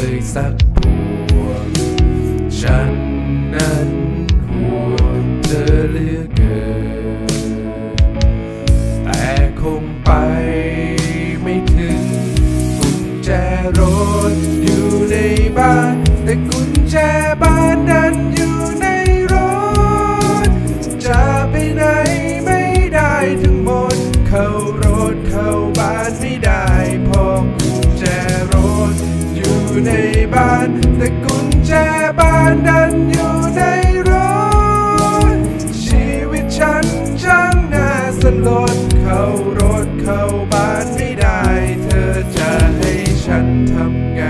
ลยสักพวงฉันนั้นห่วงเธอเหลือเกิน แต่คงไปไม่ถึงกุญแจรถอยู่ในบ้าน แต่กุญแจบ้านนั้นอยู่ในรถ จะไปไหนไม่ได้ทั้งหมด เข้ารถเข้าบ้านไม่ได้ ในบ้าน แต่กุญแจบ้านดันอยู่ในรถ ชีวิตฉันจัางน่าสลด เข้ารถเข้าบ้านไม่ได้ เธอจะให้ฉันทำไง